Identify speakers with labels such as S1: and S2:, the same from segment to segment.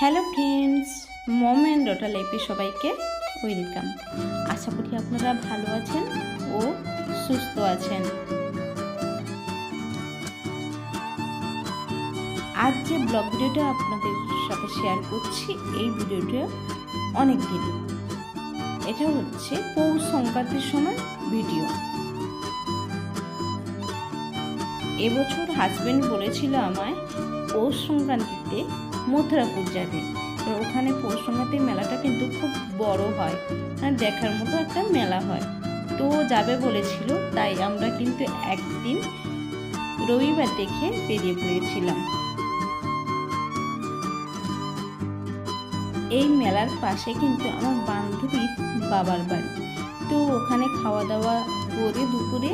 S1: Hello friends, mom and daughter লাইফে সবাইকে welcome. আশা করি আপনারা ভালো আছেন ও সুস্থ আছেন। আজ যে ব্লগ ভিডিওটা আপনাদের সাথে শেয়ার করছি, এই ভিডিওটা অনেক দিন। এটা হচ্ছে পৌষ সংক্রান্তির সময় ভিডিও। এবছর হাজবেন্ড বলেছিল আমায় পৌষ সংক্রান্তিতে মথুরাপুর যাবে। তো ওখানে পৌষ সংক্রান্তির মেলাটা কিন্তু খুব বড় হয়। মানে দেখার মতো একটা মেলা হয়। তো যাবে বলেছিল, তাই আমরা কিন্তু একদিন রবিবার দেখে বেরিয়ে পড়েছিলাম। এই মেলার পাশে কিন্তু আমার বান্ধবীর বাবার বাড়ি। তো ওখানে খাওয়া দাওয়া করে দুপুরে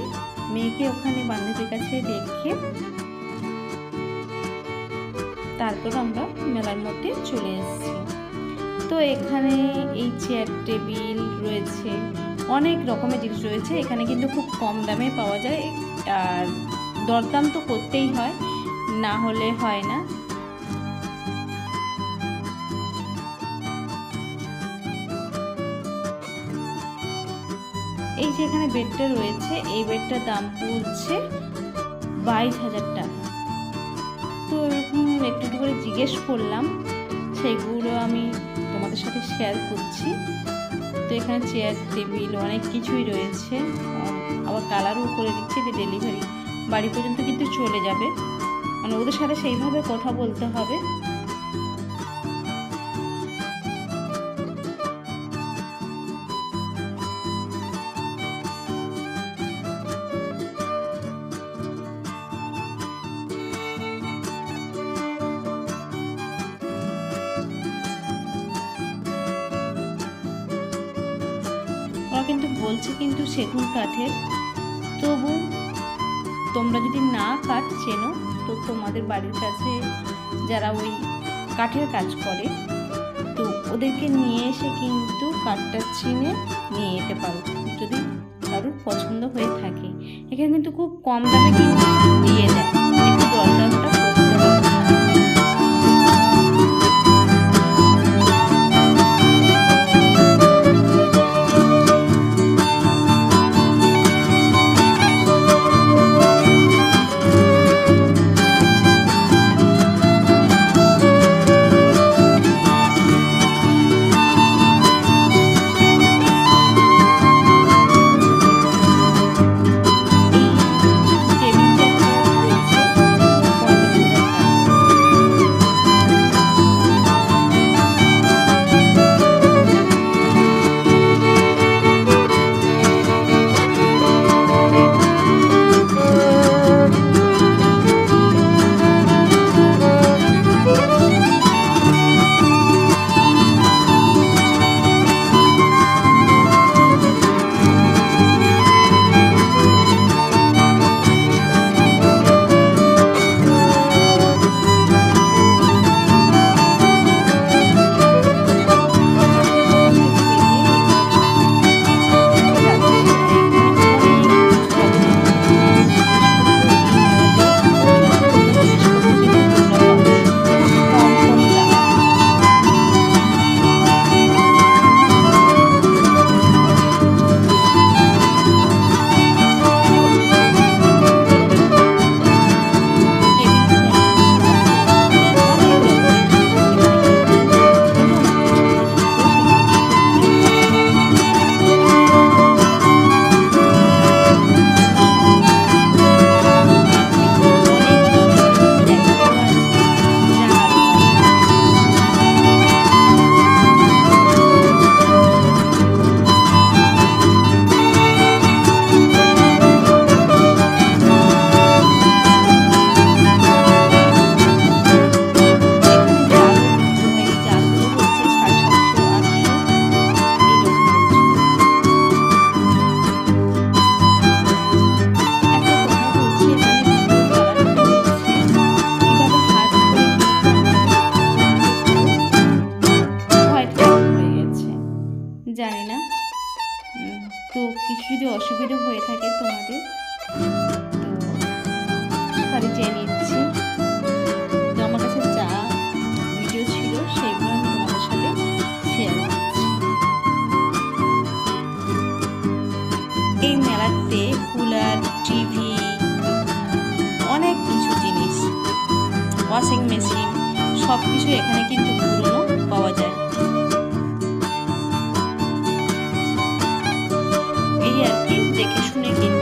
S1: মেয়েকে ওখানে বান্ধবীর কাছে রেখে তারপর আমরা মেলার মধ্যে চলে এসেছি। তো এখানে এই চেয়ার টেবিল রয়েছে, অনেক রকমের জিনিস রয়েছে, এখানে কিন্তু খুব কম দামে পাওয়া যায়, আর দরদাম তো করতেই হয়, না হলে হয় না। এই যে এখানে বেডটা রয়েছে, এই বেডটার দাম পড়ছে বাইশ হাজার টাকা। তো এরকম একটু একটু করে জিজ্ঞেস করলাম, সেগুলো আমি তোমাদের সাথে শেয়ার করছি। তো এখানে চেয়ার টেবিল অনেক কিছুই রয়েছে। আবার কালারও করে দিচ্ছে যে ডেলিভারি বাড়ি পর্যন্ত কিন্তু চলে যাবে। মানে ওদের সাথে সেইভাবে কথা বলতে হবে। কিন্তু বলছে কিন্তু সেগুন কাঠের। তবু তোমরা যদি না কাঠ চেনো, তো তোমাদের বাড়ির কাছে যারা ওই কাঠের কাজ করে, তো ওদেরকে নিয়ে এসে কিন্তু কাঠটা চিনে নিয়ে যেতে পারো। যদি কারোর পছন্দ হয়ে থাকে। এখানে কিন্তু খুব কম দামে কিন্তু দিয়ে দেয়। একটু দরদামটা অসুবিধা হয়ে থাকে তোমাদের। তো চেয়ে নিচ্ছি। তো, আমার কাছে যা ভিডিও ছিল সেগুলো আমি তোমাদের সাথে শেয়ার এই মেলাতে কুলার টিভি অনেক কিছু জিনিস ওয়াশিং মেশিন সব কিছু এখানে কিন্তু পুরনো পাওয়া যায়। দেখে শুনে কিন্তু